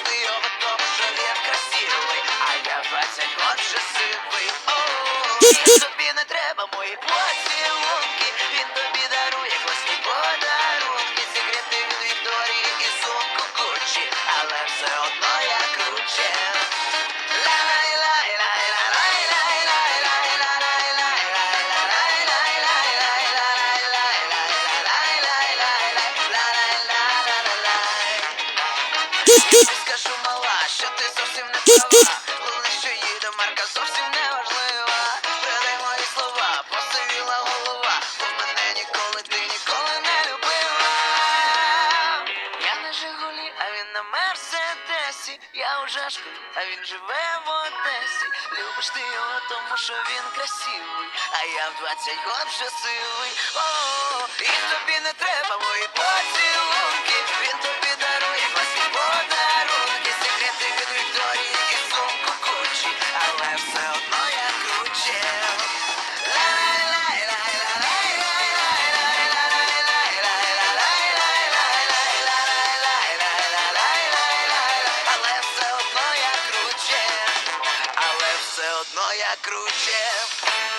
Любиш ти що марка зовсім не важлива Придай мої слова, посивіла голова. Бо мене ніколи ти ніколи не любила. Я на Жигулі, а він на Мерседесі. Я у Жашкові, а він живе в Одесі. Любиш ти його, тому що він красивий. А я в 20 год вже сивий. О, і тобі не треба мої одно я круче.